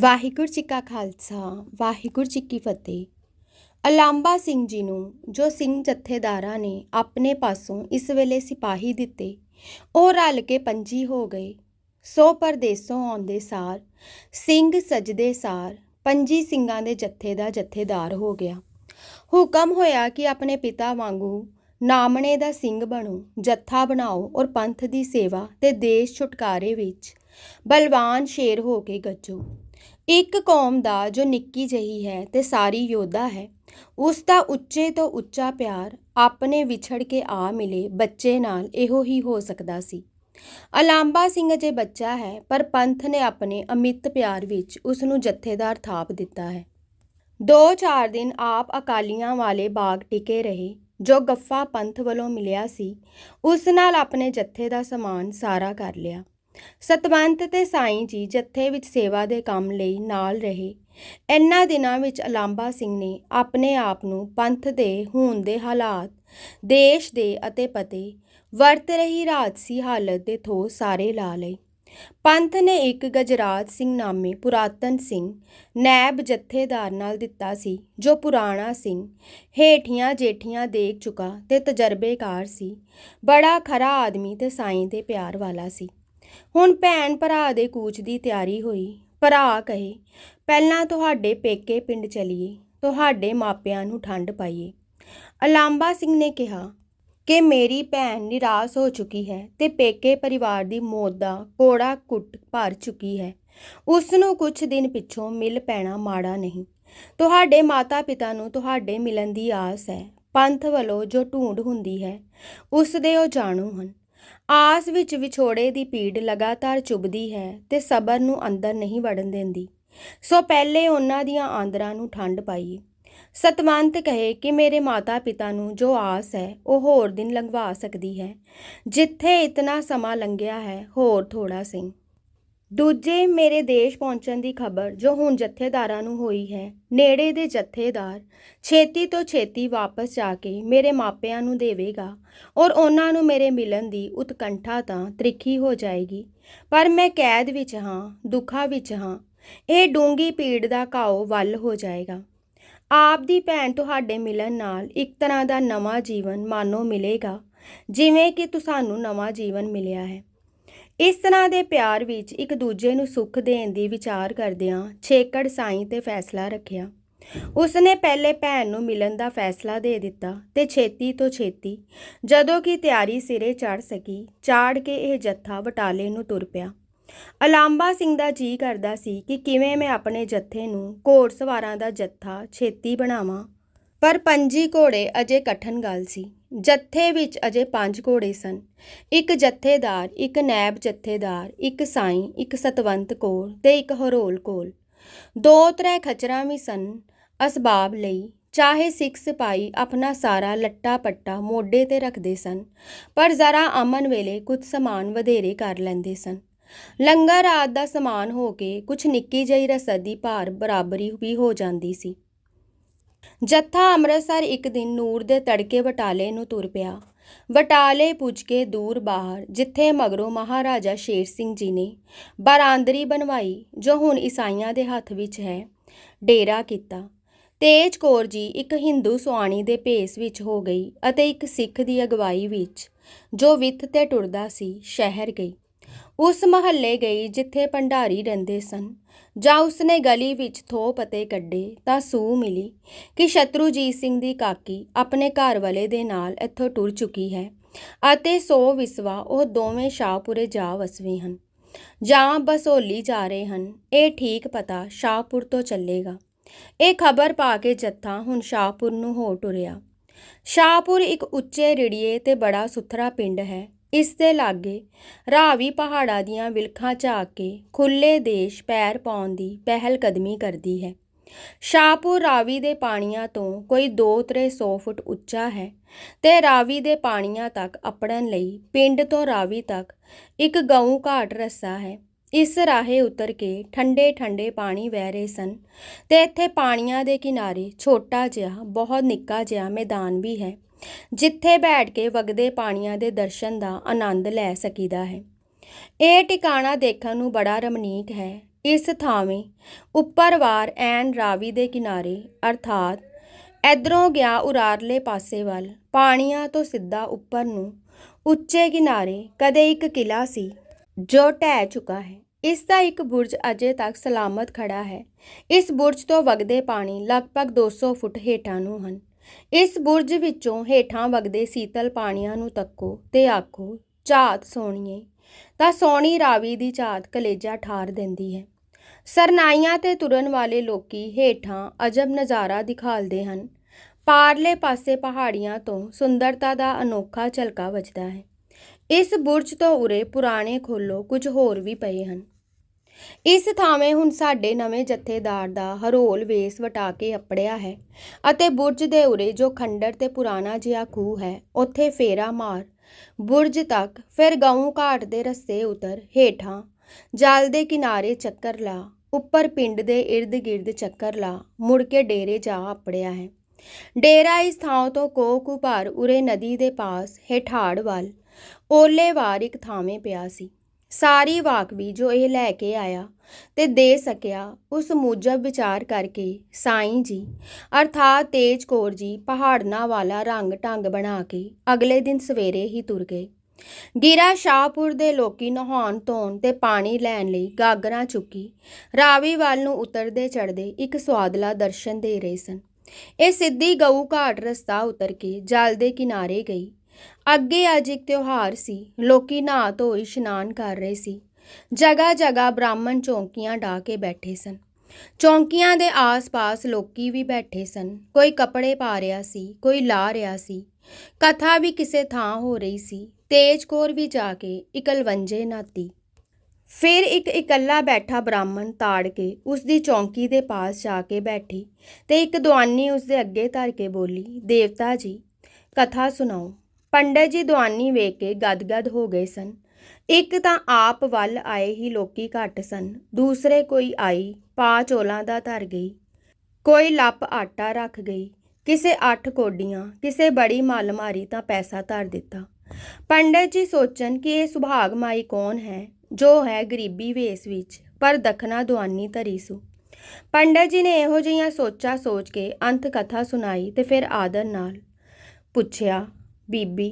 ਵਾਹਿਗੁਰੂ ਜੀ ਕਾ ਖਾਲਸਾ, ਵਾਹਿਗੁਰੂ ਜੀ ਕੀ ਫਤਿਹ। ਅਲਾਂਬਾ ਸਿੰਘ ਜੀ ਨੂੰ, ਜੋ ਸਿੰਘ ਜਥੇਦਾਰਾਂ ਨੇ ਆਪਣੇ ਪਾਸੋਂ ਇਸ ਵੇਲੇ ਸਿਪਾਹੀ ਦਿੱਤੇ, ਉਹ ਰਲ ਕੇ ਪੰਜੀ ਹੋ ਗਏ। ਸੋ ਪਰਦੇਸੋਂ ਆਉਂਦੇ ਸਾਰ, ਸਿੰਘ ਸਜਦੇ ਸਾਰ, ਪੰਜੀ ਸਿੰਘਾਂ ਦੇ ਜਥੇ ਦਾ ਜਥੇਦਾਰ ਹੋ ਗਿਆ। ਹੁਕਮ ਹੋਇਆ ਕਿ ਆਪਣੇ ਪਿਤਾ ਵਾਂਗੂ ਨਾਮਣੇ ਦਾ ਸਿੰਘ ਬਣੋ, ਜੱਥਾ ਬਣਾਓ ਔਰ ਪੰਥ ਦੀ ਸੇਵਾ ਤੇ ਦੇਸ਼ ਛੁਟਕਾਰੇ ਵਿੱਚ ਬਲਵਾਨ ਸ਼ੇਰ ਹੋ ਕੇ ਗੱਜੋ। ਇੱਕ ਕੌਮ ਦਾ ਜੋ ਨਿੱਕੀ ਜਿਹੀ ਹੈ ਤੇ ਸਾਰੀ ਯੋਧਾ ਹੈ, ਉਸ ਦਾ ਉੱਚੇ ਤੋਂ ਉੱਚਾ ਪਿਆਰ ਆਪਣੇ ਵਿਛੜ ਕੇ ਆ ਮਿਲੇ ਬੱਚੇ ਨਾਲ ਇਹੋ ਹੀ ਹੋ ਸਕਦਾ ਸੀ। ਅਲਾਂਬਾ ਸਿੰਘ ਅਜੇ ਬੱਚਾ ਹੈ, ਪਰ ਪੰਥ ਨੇ ਆਪਣੇ ਅਮਿੱਤ ਪਿਆਰ ਵਿੱਚ ਉਸ ਨੂੰ ਜਥੇਦਾਰ ਥਾਪ ਦਿੱਤਾ ਹੈ। ਦੋ ਚਾਰ ਦਿਨ ਆਪ ਅਕਾਲੀਆਂ ਵਾਲੇ ਬਾਗ ਟਿਕੇ ਰਹੇ, ਜੋ ਗੱਫਾ ਪੰਥ ਵੱਲੋਂ ਮਿਲਿਆ ਸੀ, ਉਸ ਨਾਲ ਆਪਣੇ ਜੱਥੇ ਦਾ ਸਮਾਨ ਸਾਰਾ ਕਰ ਲਿਆ। ਸਤਵੰਤ ਤੇ ਸਾਈਂ ਜੀ ਜੱਥੇ ਵਿੱਚ ਸੇਵਾ ਦੇ ਕੰਮ ਲਈ ਨਾਲ ਰਹੇ। ਇਨ੍ਹਾਂ ਦਿਨਾਂ ਵਿੱਚ ਅਲਾਂਬਾ ਸਿੰਘ ਨੇ ਆਪਣੇ ਆਪ ਨੂੰ ਪੰਥ ਦੇ ਹੋਣ ਦੇ ਹਾਲਾਤ, ਦੇਸ਼ ਦੇ ਅਤੇ ਪਤੇ, ਵਰਤ ਰਹੀ ਰਾਜਸੀ ਹਾਲਤ ਦੇ ਥੋ ਸਾਰੇ ਲਾ ਲਏ। ਪੰਥ ਨੇ ਇੱਕ ਗਜਰਾਜ ਸਿੰਘ ਨਾਮੇ ਪੁਰਾਤਨ ਸਿੰਘ ਨੈਬ ਜਥੇਦਾਰ ਨਾਲ ਦਿੱਤਾ ਸੀ, ਜੋ ਪੁਰਾਣਾ ਸਿੰਘ, ਹੇਠੀਆਂ ਜੇਠੀਆਂ ਦੇਖ ਚੁੱਕਾ ਤੇ ਤਜਰਬੇਕਾਰ ਸੀ, ਬੜਾ ਖਰਾ ਆਦਮੀ ਤੇ ਸਾਈਂ ਦੇ ਪਿਆਰ ਵਾਲਾ ਸੀ। ਹੁਣ ਭੈਣ ਭਰਾ ਦੇ ਕੂਚ ਦੀ ਤਿਆਰੀ ਹੋਈ। ਭਰਾ ਕਹੇ, ਪਹਿਲਾਂ ਤੁਹਾਡੇ ਪੇਕੇ ਪਿੰਡ ਚਲੀਏ, ਤੁਹਾਡੇ ਮਾਪਿਆਂ ਨੂੰ ਠੰਡ ਪਾਈਏ। ਅਲਾਂਬਾ ਸਿੰਘ ਨੇ ਕਿਹਾ, ਕਿ ਮੇਰੀ ਭੈਣ ਨਿਰਾਸ਼ ਹੋ ਚੁੱਕੀ ਹੈ ਤੇ ਪੇਕੇ ਪਰਿਵਾਰ ਦੀ ਮੌਤ ਦਾ ਕੋੜਾ ਕੁੱਟ ਭਰ ਚੁੱਕੀ ਹੈ। ਉਸ ਨੂੰ ਕੁਝ ਦਿਨ ਪਿੱਛੋਂ ਮਿਲ ਪੈਣਾ ਮਾੜਾ ਨਹੀਂ। ਤੁਹਾਡੇ ਮਾਤਾ-ਪਿਤਾ ਨੂੰ ਤੁਹਾਡੇ ਮਿਲਣ ਦੀ ਆਸ ਹੈ। ਪੰਥ ਵੱਲੋਂ ਜੋ ਢੂੰਡ ਹੁੰਦੀ ਹੈ, ਉਸ ਦੇ ਉਹ ਜਾਣੂ ਹਨ। ਆਸ ਵਿੱਚ ਵਿਛੋੜੇ ਦੀ ਪੀੜ ਲਗਾਤਾਰ ਚੁਭਦੀ ਹੈ ਤੇ ਸਬਰ ਨੂੰ ਅੰਦਰ ਨਹੀਂ ਵੜਨ ਦਿੰਦੀ। ਸੋ ਪਹਿਲੇ ਉਹਨਾਂ ਦੀਆਂ ਆਂਦਰਾਂ ਨੂੰ ਠੰਡ ਪਾਈ। ਸਤਵੰਤ ਕਹੇ ਕਿ ਮੇਰੇ ਮਾਤਾ-ਪਿਤਾ ਨੂੰ ਜੋ ਆਸ ਹੈ, ਉਹ ਹੋਰ ਦਿਨ ਲੰਘਵਾ ਸਕਦੀ ਹੈ। ਜਿੱਥੇ ਇਤਨਾ ਸਮਾਂ ਲੰਘਿਆ ਹੈ, ਹੋਰ ਥੋੜਾ ਸਿੰਘ। ਦੂਜੇ ਮੇਰੇ ਦੇਸ਼ ਪਹੁੰਚਣ ਦੀ ਖਬਰ ਜੋ ਹੁਣ ਜਥੇਦਾਰਾਂ ਨੂੰ ਹੋਈ ਹੈ, ਨੇੜੇ ਦੇ ਜਥੇਦਾਰ ਛੇਤੀ ਤੋਂ ਛੇਤੀ ਵਾਪਸ ਜਾ ਕੇ ਮੇਰੇ ਮਾਪਿਆਂ ਨੂੰ ਦੇਵੇਗਾ ਔਰ ਉਹਨਾਂ ਨੂੰ ਮੇਰੇ ਮਿਲਣ ਦੀ ਉਤਕੰਠਾ ਤਾਂ ਤ੍ਰਿਖੀ ਹੋ ਜਾਏਗੀ। ਪਰ ਮੈਂ ਕੈਦ ਵਿੱਚ ਹਾਂ, ਦੁੱਖਾਂ ਵਿੱਚ ਹਾਂ, ਇਹ ਡੂੰਗੀ ਪੀੜ ਦਾ ਘਾਓ ਵੱਲ ਹੋ ਜਾਏਗਾ। ਆਪ ਦੀ ਭੈਣ ਤੁਹਾਡੇ ਮਿਲਣ ਨਾਲ ਇੱਕ ਤਰ੍ਹਾਂ ਦਾ ਨਵਾਂ ਜੀਵਨ ਮਾਨੋ ਮਿਲੇਗਾ, ਜਿਵੇਂ ਕਿ ਤੁਹਾਨੂੰ ਨਵਾਂ ਜੀਵਨ ਮਿਲਿਆ ਹੈ। ਇਸ ਤਰ੍ਹਾਂ ਦੇ ਪਿਆਰ ਵਿੱਚ ਇੱਕ ਦੂਜੇ ਨੂੰ ਸੁੱਖ ਦੇਣ ਦੀ ਵਿਚਾਰ ਕਰਦਿਆਂ ਛੇਕੜ ਸਾਈਂ ਤੇ ਫੈਸਲਾ ਰੱਖਿਆ। ਉਸਨੇ ਪਹਿਲੇ ਭੈਣ ਨੂੰ ਮਿਲਣ ਦਾ ਫੈਸਲਾ ਦੇ ਦਿੱਤਾ ਤੇ ਛੇਤੀ ਤੋਂ ਛੇਤੀ ਜਦੋਂ ਕਿ ਤਿਆਰੀ ਸਿਰੇ ਚੜ ਸਕੀ, ਚਾੜ ਕੇ ਇਹ ਜੱਥਾ ਬਟਾਲੇ ਨੂੰ ਤੁਰ ਪਿਆ। ਅਲਾਂਬਾ ਸਿੰਘ ਦਾ ਜੀ ਕਰਦਾ ਸੀ ਕਿ ਕਿਵੇਂ ਮੈਂ ਆਪਣੇ ਜੱਥੇ ਨੂੰ ਘੋੜ ਸਵਾਰਾਂ ਦਾ ਜੱਥਾ ਛੇਤੀ ਬਣਾਵਾਂ, ਪਰ ਪੰਜੀ ਘੋੜੇ ਅਜੇ ਕਠਨ ਗੱਲ ਸੀ। ਜੱਥੇ ਵਿੱਚ ਅਜੇ ਪੰਜ ਘੋੜੇ ਸਨ। ਇੱਕ ਜੱਥੇਦਾਰ, ਇੱਕ ਨੈਬ ਜੱਥੇਦਾਰ, ਇੱਕ ਸਾਈਂ, ਇੱਕ ਸਤਵੰਤ ਕੋਲ ਤੇ ਇੱਕ ਹਰੋਲ ਕੋਲ। ਦੋ ਤਰੇ ਖਚਰਾਂ ਵੀ ਸਨ ਅਸਬਾਬ ਲਈ। ਚਾਹੇ ਸਿੱਖ ਸਿਪਾਈ ਆਪਣਾ ਸਾਰਾ ਲੱਟਾ ਪੱਟਾ ਮੋਢੇ ਤੇ ਰੱਖਦੇ ਸਨ, ਪਰ ਜ਼ਰਾ ਅਮਨ ਵੇਲੇ ਕੁਝ ਸਮਾਨ ਵਧੇਰੇ ਕਰ ਲੈਂਦੇ ਸਨ। ਲੰਗਰ ਰਾਤ ਦਾ ਸਮਾਨ ਹੋ ਕੇ ਕੁਝ ਨਿੱਕੀ ਜਿਹੀ ਰਸਦ ਦੀ ਭਾਰ ਬਰਾਬਰੀ ਵੀ ਹੋ ਜਾਂਦੀ ਸੀ। ਜੱਥਾ ਅੰਮ੍ਰਿਤਸਰ ਇੱਕ ਦਿਨ ਨੂਰ ਦੇ ਤੜਕੇ ਵਟਾਲੇ ਨੂੰ ਤੁਰ ਪਿਆ। ਵਟਾਲੇ ਪੁੱਜ ਕੇ ਦੂਰ ਬਾਹਰ, ਜਿੱਥੇ ਮਗਰੋਂ ਮਹਾਰਾਜਾ ਸ਼ੇਰ ਸਿੰਘ ਜੀ ਨੇ ਬਾਰਾਂਦਰੀ ਬਣਵਾਈ, ਜੋ ਹੁਣ ਈਸਾਈਆਂ ਦੇ ਹੱਥ ਵਿੱਚ ਹੈ। ਡੇਰਾ ਕੀਤਾ। ਤੇਜ ਕੌਰ ਜੀ ਇੱਕ ਹਿੰਦੂ ਸੁਆਣੀ ਦੇ ਭੇਸ ਵਿੱਚ ਹੋ ਗਈ ਅਤੇ ਇੱਕ ਸਿੱਖ ਦੀ ਅਗਵਾਈ ਵਿੱਚ, ਜੋ ਵਿੱਥ ਤੇ ਟੁਰਦਾ ਸੀ, ਸ਼ਹਿਰ ਗਈ। ਉਸ ਮਹੱਲੇ ਗਈ, ਜਿੱਥੇ ਭੰਡਾਰੀ ਰਹਿੰਦੇ ਸਨ। ਜਾਂ ਉਸਨੇ ਗਲੀ ਵਿੱਚ ਥੋ ਪਤੇ ਕੱਢੇ ਤਾਂ ਸੂ ਮਿਲੀ ਕਿ ਸ਼ਤਰੂਜੀਤ ਸਿੰਘ ਦੀ ਕਾਕੀ ਆਪਣੇ ਘਰ ਵਾਲੇ ਦੇ ਨਾਲ ਇੱਥੋਂ ਟੁਰ ਚੁੱਕੀ ਹੈ ਅਤੇ ਸੋ ਵਿਸਵਾ ਉਹ ਦੋਵੇਂ ਸ਼ਾਹਪੁਰੇ ਜਾ ਵਸਵੇਂ ਹਨ। ਜਾਂ ਬਸੋਲੀ ਜਾ ਰਹੇ ਹਨ। ਇਹ ਠੀਕ ਪਤਾ ਸ਼ਾਹਪੁਰ ਤੋਂ ਚੱਲੇਗਾ। ਇਹ ਖਬਰ ਪਾ ਕੇ ਜੱਥਾ ਹੁਣ ਸ਼ਾਹਪੁਰ ਨੂੰ ਹੋ ਟੁਰਿਆ। ਸ਼ਾਹਪੁਰ ਇੱਕ ਉੱਚੇ ਰਿੜੀਏ ਤੇ ਬੜਾ ਸੁਥਰਾ ਪਿੰਡ ਹੈ। ਇਸ ਦੇ ਲਾਗੇ ਰਾਵੀ ਪਹਾੜਾਂ ਦੀਆਂ ਵਿਲਖਾਂ ਝਾਕ ਕੇ ਖੁੱਲੇ ਦੇਸ਼ ਪੈਰ ਪਾਉਣ ਦੀ ਪਹਿਲ ਕਦਮੀ ਕਰਦੀ ਹੈ। ਸ਼ਾਹਪੁਰ ਰਾਵੀ ਦੇ ਪਾਣੀਆਂ ਤੋਂ ਕੋਈ 2-300 ਫੁੱਟ ਉੱਚਾ ਹੈ ਤੇ ਰਾਵੀ ਦੇ ਪਾਣੀਆਂ ਤੱਕ ਅਪੜਨ ਲਈ ਪਿੰਡ ਤੋਂ ਰਾਵੀ ਤੱਕ ਇੱਕ ਗਊ ਘਾਟ ਰੱਸਾ ਹੈ। ਇਸ ਰਾਹੇ ਉਤਰ ਕੇ ਠੰਡੇ ਠੰਡੇ ਪਾਣੀ ਵਹਿ ਰਹੇ ਸਨ ਤੇ ਇੱਥੇ ਪਾਣੀਆਂ ਦੇ ਕਿਨਾਰੇ ਛੋਟਾ ਜਿਹਾ, ਬਹੁਤ ਨਿੱਕਾ ਜਿਹਾ ਮੈਦਾਨ ਵੀ ਹੈ। ਜਿੱਥੇ ਬੈਠ ਕੇ ਵਗਦੇ ਪਾਣੀਆਂ ਦੇ ਦਰਸ਼ਨ ਦਾ ਆਨੰਦ ਲੈ ਸਕੀਦਾ ਹੈ। ਇਹ ਟਿਕਾਣਾ ਦੇਖਣ ਨੂੰ ਬੜਾ ਰਮਣੀਕ ਹੈ। ਇਸ ਥਾਵੇਂ ਉੱਪਰਵਾਰ ਐਨ ਰਾਵੀ ਦੇ ਕਿਨਾਰੇ, ਅਰਥਾਤ ਇਧਰੋਂ ਗਿਆ ਉਰਾਰਲੇ ਪਾਸੇ ਵੱਲ, ਪਾਣੀਆਂ ਤੋਂ ਸਿੱਧਾ ਉੱਪਰ ਨੂੰ ਉੱਚੇ ਕਿਨਾਰੇ ਕਦੇ ਇੱਕ ਕਿਲਾ ਸੀ ਜੋ ਢਹਿ ਚੁੱਕਾ ਹੈ। ਇਸ ਦਾ ਇੱਕ ਬੁਰਜ ਅਜੇ ਤੱਕ ਸਲਾਮਤ ਖੜਾ ਹੈ। ਇਸ ਬੁਰਜ ਤੋਂ ਵਗਦੇ ਪਾਣੀ ਲਗਭਗ 200 ਫੁੱਟ ਹੇਠਾਂ ਨੂੰ ਹਨ। ਇਸ ਬੁਰਜ ਵਿੱਚੋਂ ਹੇਠਾਂ ਵਗਦੇ ਸੀਤਲ ਪਾਣੀਆਂ ਨੂੰ ਤੱਕੋ ਤੇ ਆਖੋ, ਝਾਤ ਸੋਹਣੀਏ ਤਾਂ ਸੋਹਣੀ ਰਾਵੀ ਦੀ ਝਾਤ ਕਲੇਜਾ ਠਾਰ ਦਿੰਦੀ ਹੈ। ਸਰਨਾਈਆਂ ਤੇ ਤੁਰਨ ਵਾਲੇ ਲੋਕੀ ਹੇਠਾਂ ਅਜਬ ਨਜ਼ਾਰਾ ਦਿਖਾਲਦੇ ਹਨ। ਪਾਰਲੇ ਪਾਸੇ ਪਹਾੜੀਆਂ ਤੋਂ ਸੁੰਦਰਤਾ ਦਾ ਅਨੋਖਾ ਝਲਕਾ ਵੱਜਦਾ ਹੈ। ਇਸ ਬੁਰਜ ਤੋਂ ਉਰੇ ਪੁਰਾਣੇ ਖੋਲੋ ਕੁਝ ਹੋਰ ਵੀ ਪਏ ਹਨ। ਇਸ ਥਾਵੇਂ ਹੁਣ ਸਾਡੇ ਨਵੇਂ ਜਥੇਦਾਰ ਦਾ ਹਰੋਲ ਵੇਸ ਵਟਾ ਕੇ ਅਪੜਿਆ ਹੈ ਅਤੇ ਬੁਰਜ ਦੇ ਉਰੇ ਜੋ ਖੰਡਰ ਤੇ ਪੁਰਾਣਾ ਜਿਹਾ ਖੂਹ ਹੈ, ਉੱਥੇ ਫੇਰਾ ਮਾਰ। ਬੁਰਜ ਤੱਕ ਫਿਰ ਗਊ ਘਾਟ ਦੇ ਰਸਤੇ ਉਤਰ, ਹੇਠਾਂ ਜਲ ਦੇ ਕਿਨਾਰੇ ਚੱਕਰ ਲਾ, ਉੱਪਰ ਪਿੰਡ ਦੇ ਇਰਦ ਗਿਰਦ ਚੱਕਰ ਲਾ, ਮੁੜ ਕੇ ਡੇਰੇ ਜਾ ਅਪੜਿਆ ਹੈ। ਡੇਰਾ ਇਸ ਥਾਂ ਤੋਂ ਕੋਹ ਕੁ ਭਰ ਉਰੇ ਨਦੀ ਦੇ ਪਾਸ, ਹੇਠਾੜ ਵੱਲ, ਓਲੇ ਵਾਰ ਇੱਕ ਥਾਵੇਂ ਪਿਆ ਸੀ। ਸਾਰੀ ਵਾਕਵੀ ਜੋ ਇਹ ਲੈ ਕੇ ਆਇਆ ਤੇ ਦੇ ਸਕਿਆ, ਉਸ ਮੁਜਬ ਵਿਚਾਰ ਕਰਕੇ, ਸਾਈਂ ਜੀ, ਅਰਥਾਤ ਤੇਜ ਕੌਰ ਜੀ ਪਹਾੜਨਾ ਵਾਲਾ ਰੰਗ ਢੰਗ ਬਣਾ ਕੇ ਅਗਲੇ ਦਿਨ ਸਵੇਰੇ ਹੀ ਤੁਰ ਗਏ। ਗਿਰਾ ਸ਼ਾਹਪੁਰ ਦੇ ਲੋਕੀ ਨਹਾਉਣ ਧੋਣ ਤੇ ਪਾਣੀ ਲੈਣ ਲਈ ਗਾਗਰਾਂ ਚੁੱਕੀ, ਰਾਵੀ ਵੱਲ ਨੂੰ ਉਤਰਦੇ ਚੜਦੇ ਇੱਕ ਸਵਾਦਲਾ ਦਰਸ਼ਨ ਦੇ ਰਹੇ ਸਨ। ਇਹ ਸਿੱਧੀ ਗਊ ਘਾਟ ਰਸਤਾ ਉਤਰ ਕੇ ਜਲ ਦੇ ਕਿਨਾਰੇ ਗਈ। ਅੱਗੇ ਅੱਜ ਇੱਕ ਤਿਉਹਾਰ ਸੀ। ਲੋਕੀ ਨਹਾ ਧੋ ਇਸ਼ਨਾਨ ਕਰ ਰਹੇ ਸੀ। ਜਗ੍ਹਾ ਜਗ੍ਹਾ ਬ੍ਰਾਹਮਣ ਚੌਂਕੀਆਂ ਢਾ ਕੇ ਬੈਠੇ ਸਨ। ਚੌਂਕੀਆਂ ਦੇ ਆਸ-ਪਾਸ ਲੋਕੀ ਵੀ ਬੈਠੇ ਸਨ। ਕੋਈ ਕੱਪੜੇ ਪਾ ਰਿਹਾ ਸੀ, ਕੋਈ ਲਾ ਰਿਹਾ ਸੀ। ਕਥਾ ਵੀ ਕਿਸੇ ਥਾਂ ਹੋ ਰਹੀ ਸੀ। ਤੇਜ ਕੌਰ ਵੀ ਜਾ ਕੇ ਇਕਲਵੰਜੇ ਨਾਤੀ ਫਿਰ ਇੱਕ ਇਕੱਲਾ ਬੈਠਾ ਬ੍ਰਾਹਮਣ ਤਾੜ ਕੇ ਉਸ ਦੀ ਚੌਂਕੀ ਦੇ ਪਾਸ ਜਾ ਕੇ ਬੈਠੀ ਤੇ ਇੱਕ ਦੁਆਨੀ ਉਸ ਦੇ ਅੱਗੇ ਧਰ ਕੇ ਬੋਲੀ, ਦੇਵਤਾ ਜੀ, ਕਥਾ ਸੁਣਾਓ। ਪੰਡਤ ਜੀ ਦੁਆਨੀ ਵੇਖ ਕੇ ਗਦਗਦ ਹੋ ਗਏ ਸਨ। ਇੱਕ ਤਾਂ ਆਪ ਵੱਲ ਆਏ ਹੀ ਲੋਕੀ ਘੱਟ ਸਨ। ਦੂਸਰੇ ਕੋਈ ਆਈ, ਪਾ ਚੋਲਾਂ ਦਾ ਧਰ ਗਈ। ਕੋਈ ਲੱਪ ਆਟਾ ਰੱਖ ਗਈ। ਕਿਸੇ ਅੱਠ ਕੋਡੀਆਂ, ਕਿਸੇ ਬੜੀ ਮੱਲ ਮਾਰੀ ਤਾਂ ਪੈਸਾ ਧਰ ਦਿੱਤਾ। ਪੰਡਤ ਜੀ ਸੋਚਣ ਕਿ ਇਹ ਸੁਭਾਗ ਮਾਈ ਕੌਣ ਹੈ, ਜੋ ਹੈ ਗਰੀਬੀ ਵੇਸ ਵਿੱਚ, ਪਰ ਦਖਣਾ ਦੁਆਨੀ ਧਰੀ ਸੂ। ਪੰਡਤ ਜੀ ਨੇ ਇਹੋ ਜਿਹੀਆਂ ਸੋਚਾਂ ਸੋਚ ਕੇ ਅੰਤ ਕਥਾ ਸੁਣਾਈ ਤੇ ਫਿਰ ਆਦਰ ਨਾਲ ਪੁੱਛਿਆ ਬੀਬੀ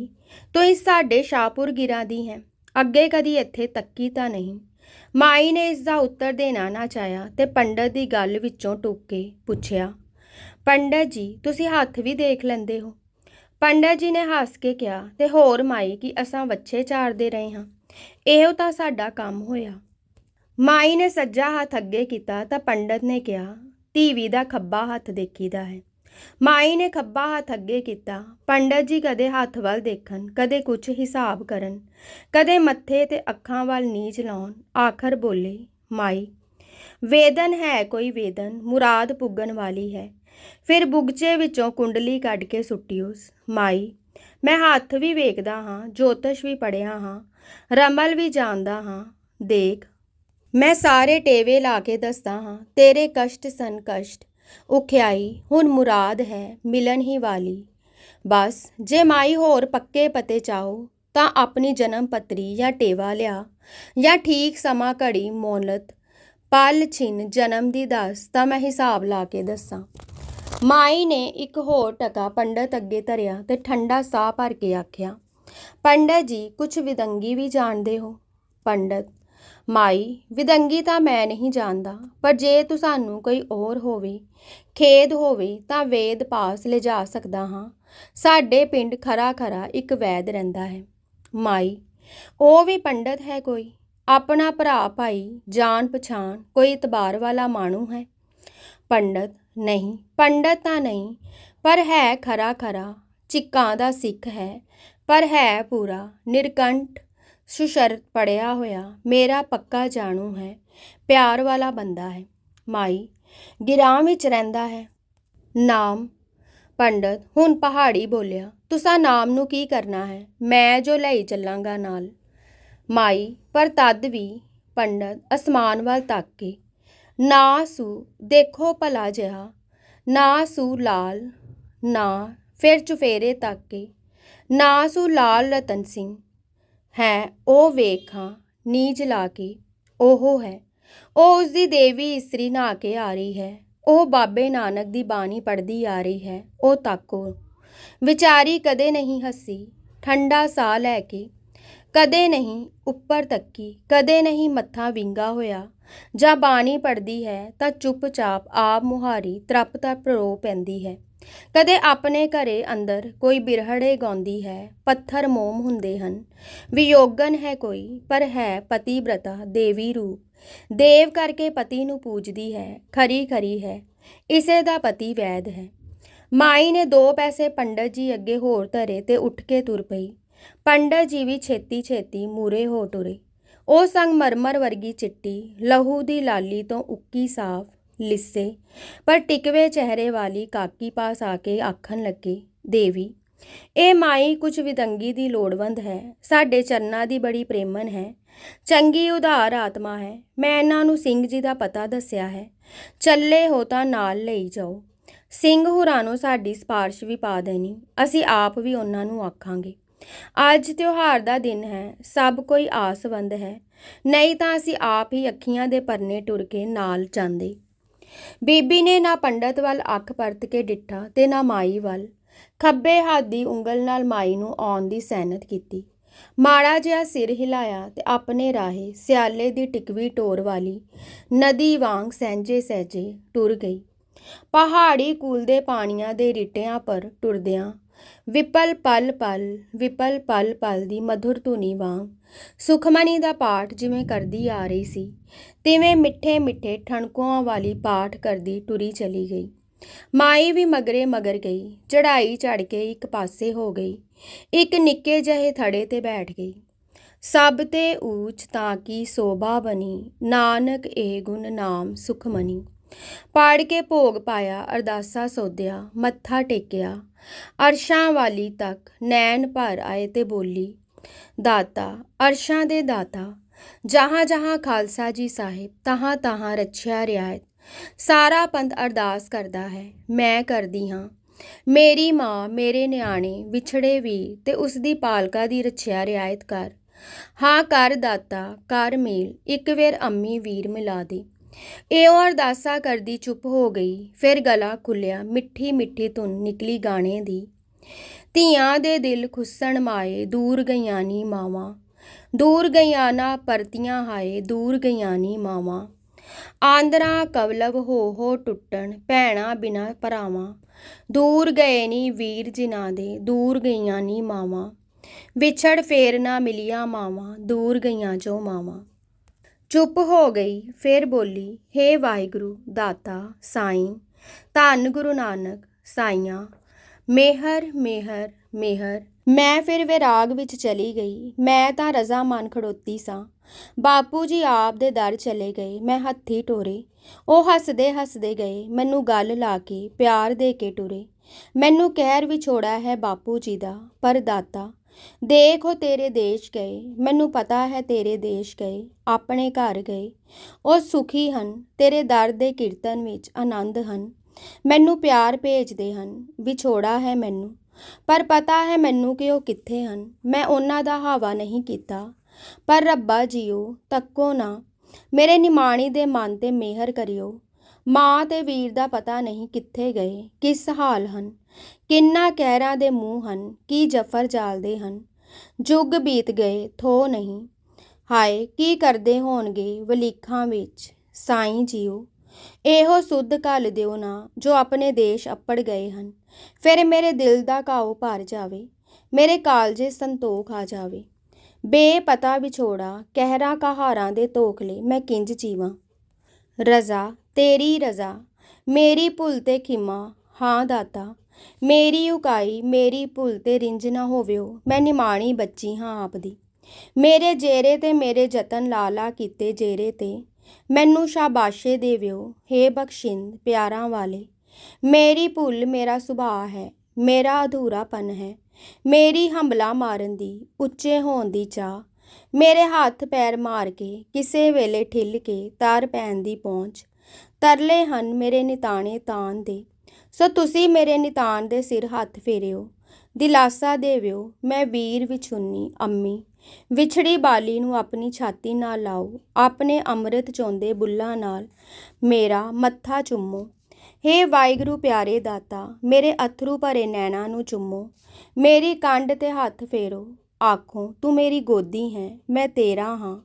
ਤੂੰ ਇਸ ਸਾਡੇ ਸ਼ਾਹਪੁਰ ਗਿਰਾਂ ਦੀ ਹੈ। ਅੱਗੇ ਕਦੀ ਇੱਥੇ ਤੱਕੀ ਤਾਂ ਨਹੀਂ। ਮਾਈ ਨੇ ਇਸ ਦਾ ਉੱਤਰ ਦੇਣਾ ਨਾ ਚਾਹਿਆ ਤੇ ਪੰਡਤ ਦੀ ਗੱਲ ਵਿੱਚੋਂ ਟੁੱਕ ਕੇ ਪੁੱਛਿਆ, ਪੰਡਤ ਜੀ, ਤੁਸੀਂ ਹੱਥ ਵੀ ਦੇਖ ਲੈਂਦੇ ਹੋ। ਪੰਡਤ ਜੀ ਨੇ ਹੱਸ ਕੇ ਕਿਹਾ ਤੇ ਹੋਰ ਮਾਈ ਕਿ ਅਸਾਂ ਵੱਛੇ ਚਾਰਦੇ ਰਹੇ ਹਾਂ। ਇਹੋ ਤਾਂ ਸਾਡਾ ਕੰਮ ਹੋਇਆ। ਮਾਈ ਨੇ ਸੱਜਾ ਹੱਥ ਅੱਗੇ ਕੀਤਾ ਤਾਂ ਪੰਡਤ ਨੇ ਕਿਹਾ, ਧੀਵੀ ਦਾ ਖੱਬਾ ਹੱਥ ਦੇਖੀਦਾ ਹੈ। ਮਾਈ ਨੇ ਖੱਬਾ ਹੱਥ ਅੱਗੇ ਕੀਤਾ, ਪੰਡਤ ਜੀ ਕਦੇ ਹੱਥ ਵੱਲ ਦੇਖਣ, ਕਦੇ ਕੁਝ ਹਿਸਾਬ ਕਰਨ, ਕਦੇ ਮੱਥੇ ਤੇ ਅੱਖਾਂ ਵੱਲ ਨੀਚ ਲਾਉਣ, ਆਖਰ ਬੋਲੇ, ਮਾਈ, ਵੇਦਨ ਹੈ ਕੋਈ ਵੇਦਨ, ਮੁਰਾਦ ਪੁੱਗਣ ਵਾਲੀ ਹੈ, ਫਿਰ ਬੁਗਚੇ ਵਿੱਚੋਂ ਕੁੰਡਲੀ ਕੱਢ ਕੇ ਸੁੱਟੀ ਉਸ ਮਾਈ, ਮੈਂ ਹੱਥ ਵੀ ਵੇਖਦਾ ਹਾਂ, ਜੋਤਸ਼ ਵੀ ਪੜਿਆ ਹਾਂ, ਰਮਲ ਵੀ ਜਾਣਦਾ ਹਾਂ, ਦੇਖ, ਮੈਂ ਸਾਰੇ ਟੇਵੇ ਲਾ ਕੇ ਦੱਸਦਾ ਹਾਂ, ਤੇਰੇ ਕਸ਼ਟ ਸਨ ਕਸ਼ਟ ਉਖਿਆਈ, ਹੁਣ ਮੁਰਾਦ ਹੈ ਮਿਲਣ ਹੀ ਵਾਲੀ। ਬਸ, ਜੇ ਮਾਈ ਹੋਰ ਪੱਕੇ ਪਤੇ ਚਾਹੋ ਤਾਂ ਆਪਣੀ ਜਨਮ ਪੱਤਰੀ ਜਾਂ ਟੇਵਾ ਲਿਆ। ਜਾਂ ਠੀਕ ਸਮਾਂ ਘੜੀ ਮੋਹਲਤ ਪਲ ਛਿਨ ਜਨਮ ਦੀ ਦੱਸ, ਤਾਂ ਮੈਂ ਹਿਸਾਬ ਲਾ ਕੇ ਦੱਸਾਂ। ਮਾਈ ਨੇ ਇੱਕ ਹੋਰ ਟਕਾ ਪੰਡਤ ਅੱਗੇ ਧਰਿਆ ਤੇ ਠੰਡਾ ਸਾਹ ਭਰ ਕੇ ਆਖਿਆ, ਪੰਡਤ ਜੀ ਕੁਝ ਵਿਦੰਗੀ ਵੀ ਜਾਣਦੇ ਹੋ? ਪੰਡਤ ਮਾਈ, ਵਿਦੰਗੀ ਤਾਂ ਮੈਂ ਨਹੀਂ ਜਾਣਦਾ, ਪਰ ਜੇ ਤੁਹਾਨੂੰ ਕੋਈ ਹੋਰ ਹੋਵੇ, ਖੇਦ ਹੋਵੇ ਤਾਂ ਵੇਦ ਪਾਸ ਲਿਜਾ ਸਕਦਾ ਹਾਂ। ਸਾਡੇ ਪਿੰਡ ਖਰਾ ਖਰਾ ਇੱਕ ਵੈਦ ਰਹਿੰਦਾ ਹੈ। ਮਾਈ, ਉਹ ਵੀ ਪੰਡਤ ਹੈ ਕੋਈ? ਆਪਣਾ ਭਰਾ ਭਾਈ, ਜਾਣ ਪਛਾਣ, ਕੋਈ ਇਤਬਾਰ ਵਾਲਾ ਮਾਣੂ ਹੈ? ਪੰਡਤ, ਨਹੀਂ, ਪੰਡਤ ਤਾਂ ਨਹੀਂ, ਪਰ ਹੈ ਖਰਾ ਖਰਾ, ਚਿੱਕਾਂ ਦਾ ਸਿੱਖ ਹੈ, ਪਰ ਹੈ ਪੂਰਾ, ਨਿਰਕੰਠ ਸੁਸ਼ਰਤ ਪੜਿਆ ਹੋਇਆ, ਮੇਰਾ ਪੱਕਾ ਜਾਣੂ ਹੈ, ਪਿਆਰ ਵਾਲਾ ਬੰਦਾ ਹੈ, ਮਾਈ ਗਿਰਾਂ ਵਿੱਚ ਰਹਿੰਦਾ ਹੈ। ਨਾਮ, ਪੰਡਤ, ਹੁਣ ਪਹਾੜੀ ਬੋਲਿਆ, ਤੁਸਾਂ ਨਾਮ ਨੂੰ ਕੀ ਕਰਨਾ ਹੈ? ਮੈਂ ਜੋ ਲਈ ਚੱਲਾਂਗਾ ਨਾਲ। ਮਾਈ, ਪਰ ਤਦ ਵੀ ਪੰਡਤ ਅਸਮਾਨ ਵੱਲ ਤੱਕ ਕੇ ਨਾ ਸੂ, ਦੇਖੋ ਭਲਾ ਜਿਹਾ। ਨਾ ਸੂ ਲਾਲ, ਨਾ ਫਿਰ ਚੁਫੇਰੇ ਤੱਕ ਕੇ ਨਾ ਸੂ ਲਾਲ ਰਤਨ ਸਿੰਘ ਹੈ, ਉਹ ਵੇਖਾਂ, ਨੀਜ ਲਾ ਕੇ, ਉਹ ਹੈ। ਉਹ ਉਸ ਦੀ ਦੇਵੀ ਇਸਤਰੀ ਨਹਾ ਕੇ ਆ ਰਹੀ ਹੈ। ਉਹ ਬਾਬੇ ਨਾਨਕ ਦੀ ਬਾਣੀ ਪੜ੍ਹਦੀ ਆ ਰਹੀ ਹੈ, ਉਹ ਤਾਕੋ ਵਿਚਾਰੀ ਕਦੇ ਨਹੀਂ ਹੱਸੀ, ਠੰਡਾ ਸਾਹ ਲੈ ਕੇ। ਕਦੇ ਨਹੀਂ ਉੱਪਰ ਤੱਕੀ, ਕਦੇ ਨਹੀਂ ਮੱਥਾ ਵਿੰਗਾ ਹੋਇਆ। ਜਾਂ ਬਾਣੀ ਪੜਦੀ ਹੈ ਤਾਂ ਚੁੱਪਚਾਪ ਆਪ ਮੁਹਾਰੀ ਤਰਪ ਤਰਪ ਰੋ ਪੈਂਦੀ ਹੈ। ਕਦੇ ਆਪਣੇ ਘਰੇ ਅੰਦਰ ਕੋਈ ਬਿਰਹੜੇ ਗਾਉਂਦੀ ਹੈ, ਪੱਥਰ ਮੋਮ ਹੁੰਦੇ ਹਨ। ਵਿਯੋਗਨ ਹੈ ਕੋਈ, ਪਰ ਹੈ ਪਤੀ ਬ੍ਰਤਾ ਦੇਵੀ ਰੂਪ। ਦੇਵ ਕਰਕੇ ਪਤੀ ਨੂੰ ਪੂਜਦੀ ਹੈ, ਖਰੀ ਖਰੀ ਹੈ, ਇਸੇ ਦਾ ਪਤੀ ਵੈਦ ਹੈ। ਮਾਈ ਨੇ ਦੋ ਪੈਸੇ ਪੰਡਤ ਜੀ ਅੱਗੇ ਹੋਰ ਧਰੇ ਤੇ ਉੱਠ ਕੇ ਤੁਰ ਪਈ। ਪੰਡਤ ਜੀ ਵੀ ਛੇਤੀ ਛੇਤੀ ਮੂਰੇ ਹੋ ਟੁਰੇ ਉਹ ਸੰਗ ਮਰਮਰ ਵਰਗੀ ਚਿੱਟੀ, ਲਹੂ ਦੀ ਲਾਲੀ ਤੋਂ ਉੱਕੀ ਸਾਫ਼ ਲਿੱਸੇ। ਪਰ ਟਿਕਵੇ ਚਿਹਰੇ ਵਾਲੀ ਕਾਕੀ ਪਾਸ ਆ ਕੇ ਆਖਣ ਲੱਗੇ, ਦੇਵੀ, ਇਹ ਮਾਈ ਕੁਝ ਵਿਦੰਗੀ ਦੀ ਲੋੜਵੰਦ ਹੈ। ਸਾਡੇ ਚਰਨਾਂ ਦੀ ਬੜੀ ਪ੍ਰੇਮਨ ਹੈ। ਚੰਗੀ ਉਧਾਰ ਆਤਮਾ ਹੈ। ਮੈਂ ਇਹਨਾਂ ਨੂੰ ਸਿੰਘ ਜੀ ਦਾ ਪਤਾ ਦੱਸਿਆ ਹੈ। ਚੱਲੇ ਹੋ ਤਾਂ ਨਾਲ ਲਈ ਜਾਓ। ਸਿੰਘ ਹੁਰਾਂ ਨੂੰ ਸਾਡੀ ਸਿਫਾਰਿਸ਼ ਵੀ ਪਾ ਦੇਣੀ। ਅਸੀਂ ਆਪ ਵੀ ਉਹਨਾਂ ਨੂੰ ਆਖਾਂਗੇ। ਅੱਜ ਤਿਉਹਾਰ ਦਾ ਦਿਨ ਹੈ। ਸਭ ਕੋਈ ਆਸਵੰਦ ਹੈ। ਨਹੀਂ ਤਾਂ ਅਸੀਂ ਆਪ ਹੀ ਅੱਖੀਆਂ ਦੇ ਪਰਨੇ ਟੁਰ ਕੇ ਨਾਲ ਜਾਂਦੇ। ਬੀਬੀ ਨੇ ਨਾ ਪੰਡਤ ਵੱਲ ਅੱਖ ਪਰਤ ਕੇ ਡਿੱਠਾ ਤੇ ਨਾ ਮਾਈ ਵੱਲ। ਖੱਬੇ ਹੱਥ ਦੀ ਉਂਗਲ ਨਾਲ ਮਾਈ ਨੂੰ ਆਉਣ ਦੀ ਸੈਨਤ ਕੀਤੀ। ਮਾੜਾ ਜਿਹਾ ਸਿਰ ਹਿਲਾਇਆ ਤੇ ਆਪਣੇ ਰਾਹੇ ਸਿਆਲੇ ਦੀ ਟਿਕਵੀ ਟੋਰ ਵਾਲੀ ਨਦੀ ਵਾਂਗ ਸਹਿਜੇ ਸਹਿਜੇ ਟੁਰ ਗਈ। ਪਹਾੜੀ ਕੂਲ ਦੇ ਪਾਣੀਆਂ ਦੇ ਰਿਟਿਆਂ ਪਰ ਟੁਰਦਿਆਂ ਵਿਪਲ ਪਲ ਪਲ, ਵਿਪਲ ਪਲ ਪਲ ਦੀ ਮਧੁਰ ਧੁਨੀ ਵਾਂਗ। ਸੁਖਮਨੀ ਦਾ ਪਾਠ ਜਿਵੇਂ ਕਰਦੀ ਆ ਰਹੀ ਸੀ, ਤਿਵੇਂ ਮਿੱਠੇ ਮਿੱਠੇ ਠਣਕੋਆਂ ਵਾਲੀ ਪਾਠ ਕਰਦੀ ਟੁਰੀ ਚਲੀ ਗਈ। ਮਾਈ ਵੀ ਮਗਰੇ ਮਗਰ ਗਈ ਚੜਾਈ ਚੜ ਕੇ ਇੱਕ ਪਾਸੇ ਹੋ ਗਈ, ਇੱਕ ਨਿੱਕੇ ਜਿਹੇ ਥੜੇ ਤੇ ਬੈਠ ਗਈ। ਸਭ ਤੇ ਊਚ ਤਾਂ ਕੀ ਸੋਭਾ ਬਣੀ, ਨਾਨਕ ਏ ਗੁਣ ਨਾਮ ਸੁਖਮਨੀ। ਪਾੜ ਕੇ ਭੋਗ ਪਾਇਆ, ਅਰਦਾਸਾ ਸੋਧਿਆ, ਮੱਥਾ ਟੇਕਿਆ ਅਰਸ਼ਾਂ ਵਾਲੀ ਤੱਕ ਨੈਣ ਭਰ ਆਏ ਤੇ ਬੋਲੀ, ਦਾਤਾ, ਅਰਸ਼ਾਂ ਦੇ ਦਾਤਾ, ਜਹਾਂ ਜਹਾਂ ਖਾਲਸਾ ਜੀ ਸਾਹਿਬ, ਤਹਾਂ ਤਹਾਂ ਰੱਛਿਆ ਰਿਆਇਤ ਸਾਰਾ ਪੰਥ ਅਰਦਾਸ ਕਰਦਾ ਹੈ, ਮੈਂ ਕਰਦੀ ਹਾਂ। ਮੇਰੀ ਮਾਂ, ਮੇਰੇ ਨਿਆਣੇ ਵਿਛੜੇ ਵੀ ਤੇ ਉਸ ਦੀ ਪਾਲਕਾ ਦੀ ਰੱਛਿਆ ਰਿਆਇਤ ਕਰ। ਹਾਂ ਕਰ ਦਾਤਾ, ਕਰ ਮੇਲ, ਇੱਕ ਵੇਰ ਅੰਮੀ ਵੀਰ ਮਿਲਾ ਦੇ। ਇਉਂ ਅਰਦਾਸਾਂ ਕਰਦੀ ਚੁੱਪ ਹੋ ਗਈ। ਫਿਰ ਗਲਾ ਖੁੱਲਿਆ ਮਿੱਠੀ ਮਿੱਠੀ ਧੁਨ ਨਿਕਲੀ ਗਾਣੇ ਦੀ। ਧੀਆਂ ਦੇ ਦਿਲ ਖੁੱਸਣ ਮਾਏ, ਦੂਰ ਗਈਆਂ ਨੀ ਮਾਵਾਂ। ਦੂਰ ਗਈਆਂ ਨਾ ਪਰਤੀਆਂ ਹਾਏ, ਦੂਰ ਗਈਆਂ ਨੀ ਮਾਵਾਂ। ਆਂਦਰਾਂ ਕਵਲਵ ਹੋ ਹੋ ਟੁੱਟਣ, ਭੈਣਾ ਬਿਨਾ ਭਰਾਵਾਂ। ਦੂਰ ਗਏ ਨੀ ਵੀਰ ਜਿਨ੍ਹਾਂ ਦੇ, ਦੂਰ ਗਈਆਂ ਨੀ ਮਾਵਾਂ। ਵਿਛੜ ਫੇਰ ਨਾ ਮਿਲੀਆਂ ਮਾਵਾਂ, ਦੂਰ ਗਈਆਂ ਜੋ ਮਾਵਾਂ। ਚੁੱਪ ਹੋ ਗਈ। ਫੇਰ ਬੋਲੀ, ਹੇ ਵਾਹਿਗੁਰੂ, ਦਾਤਾ, ਸਾਈਂ, ਧੰਨ ਗੁਰੂ ਨਾਨਕ, ਸਾਈਆਂ, ਮੇਹਰ ਮੇਹਰ ਮੇਹਰ। ਮੈਂ ਫਿਰ ਵਿਰਾਗ ਵਿੱਚ ਚਲੀ ਗਈ। ਮੈਂ ਤਾਂ ਰਜ਼ਾ ਮਨ ਖੜੋਤੀ ਸਾਂ। ਬਾਪੂ ਜੀ ਆਪ ਦੇ ਦਰ ਚਲੇ ਗਏ। ਮੈਂ ਹੱਥੀ ਟੋਰੇ। ਉਹ ਹੱਸਦੇ ਹੱਸਦੇ ਗਏ। ਮੈਨੂੰ ਗੱਲ ਲਾ ਕੇ, ਪਿਆਰ ਦੇ ਕੇ ਟੁਰੇ। ਮੈਨੂੰ ਕਹਿਰ ਵਿਛੋੜਾ ਹੈ ਬਾਪੂ ਜੀ ਦਾ, ਪਰ ਦਾਤਾ ਦੇਖ ਉਹ ਤੇਰੇ ਦੇਸ਼ ਗਏ, ਮੈਨੂੰ ਪਤਾ ਹੈ ਤੇਰੇ ਦੇਸ਼ ਗਏ, ਆਪਣੇ ਘਰ ਗਏ। ਉਹ ਸੁਖੀ ਹਨ, ਤੇਰੇ ਦਰ ਦੇ ਕੀਰਤਨ ਵਿੱਚ ਆਨੰਦ ਹਨ। ਮੈਨੂੰ ਪਿਆਰ ਭੇਜਦੇ ਹਨ, ਵਿਛੋੜਾ ਹੈ ਮੈਨੂੰ। ਪਰ ਪਤਾ ਹੈ ਮੈਨੂੰ ਕਿ ਉਹ ਕਿੱਥੇ ਹਨ, ਮੈਂ ਉਹਨਾਂ ਦਾ ਹਾਵਾ ਨਹੀਂ ਕੀਤਾ। ਪਰ ਰੱਬਾ ਜੀਓ, ਤੱਕੋ ਨਾ, ਮੇਰੇ ਨਿਮਾਣੀ ਦੇ ਮਨ ਤੇ ਮਿਹਰ ਕਰਿਓ। ਮਾਂ ਤੇ ਵੀਰ ਦਾ ਪਤਾ ਨਹੀਂ ਕਿੱਥੇ ਗਏ, ਕਿਸ ਹਾਲ ਹਨ, ਕਿੰਨਾ ਕਹਿਰਾਂ ਦੇ ਮੂੰਹ ਹਨ, ਕੀ ਜਫਰ ਜਾਲਦੇ ਹਨ। ਜੁਗ ਬੀਤ ਗਏ, ਥੋ ਨਹੀਂ। ਹਾਏ, ਕੀ ਕਰਦੇ ਹੋਣਗੇ ਵਲੀਖਾਂ ਵਿੱਚ, ਸਾਈਂ ਜੀਓ। ਇਹੋ ਸੁੱਧ ਘੱਲ ਦਿਓ ਨਾ, ਜੋ ਆਪਣੇ ਦੇਸ਼ ਅੱਪੜ ਗਏ ਹਨ। ਫਿਰ ਮੇਰੇ ਦਿਲ ਦਾ ਘਾਉ ਭਰ ਜਾਵੇ, ਮੇਰੇ ਕਾਲਜੇ ਸੰਤੋਖ ਆ ਜਾਵੇ। ਬੇਪਤਾ ਵਿਛੋੜਾ, ਕਹਿਰਾ ਕਹਾਰਾਂ ਦੇ ਤੋਖਲੇ ਮੈਂ ਕਿੰਜ ਜੀਵਾਂ। ਰਜ਼ਾ ਤੇਰੀ ਰਜ਼ਾ, ਮੇਰੀ ਭੁੱਲ ਤੇ ਖਿਮਾ, ਹਾਂ ਦਾਤਾ। ਮੇਰੀ ਉਕਾਈ ਮੇਰੀ ਭੁੱਲ ਤੇ ਰਿੰਜ ਨਾ ਹੋਵਿਓ, ਮੈਂ ਨਿਮਾਣੀ ਬੱਚੀ ਹਾਂ ਆਪ ਦੀ ਮੇਰੇ ਜੇਰੇ ਤੇ ਮੇਰੇ ਯਤਨ ਲਾਲਾ ਕੀਤੇ ਜੇਰੇ ਤੇ। ਮੈਨੂੰ ਸ਼ਾਬਾਸ਼ੇ ਦੇਵਿਓ, ਹੇ ਬਖਸ਼ਿੰਦ ਪਿਆਰਾਂ ਵਾਲੇ। ਮੇਰੀ ਭੁੱਲ ਮੇਰਾ ਸੁਭਾਅ ਹੈ, ਮੇਰਾ ਅਧੂਰਾਪਨ ਹੈ। ਮੇਰੀ ਹੰਬਲਾ ਮਾਰਨ ਦੀ, ਉੱਚੇ ਹੋਣ ਦੀ ਚਾਹ। ਮੇਰੇ ਹੱਥ ਪੈਰ ਮਾਰ ਕੇ, ਕਿਸੇ ਵੇਲੇ ਠਿੱਲ ਕੇ ਤਾਰ ਪੈਣ ਦੀ ਪਹੁੰਚ। ਤਰਲੇ ਹਨ ਮੇਰੇ ਨਿਤਾਣੇ ਤਾਨ ਦੇ। ਸੋ ਤੁਸੀਂ ਮੇਰੇ ਨਿਤਾਨ ਦੇ ਸਿਰ ਹੱਥ ਫੇਰਿਓ। ਦਿਲਾਸਾ ਦੇਵਿਓ, ਮੈਂ ਵੀਰ ਵਿਛੁੰਨੀ ਅੰਮੀ। ਵਿਛੜੀ ਬਾਲੀ ਨੂੰ ਆਪਣੀ ਛਾਤੀ ਨਾਲ ਲਾਓ। ਆਪਣੇ ਅੰਮ੍ਰਿਤ ਚੋਂਦੇ ਬੁੱਲਾਂ ਨਾਲ ਮੇਰਾ ਮੱਥਾ ਚੁੰਮੋ। ਹੇ ਵਾਹਿਗੁਰੂ ਪਿਆਰੇ ਦਾਤਾ, ਮੇਰੇ ਅਥਰੂ ਭਰੇ ਨੈਣਾਂ ਨੂੰ ਚੁੰਮੋ। ਮੇਰੀ ਕੰਡ ਤੇ ਹੱਥ ਫੇਰੋ। ਆਖੋ, ਤੂੰ ਮੇਰੀ ਗੋਦੀ ਹੈ, ਮੈਂ ਤੇਰਾ ਹਾਂ।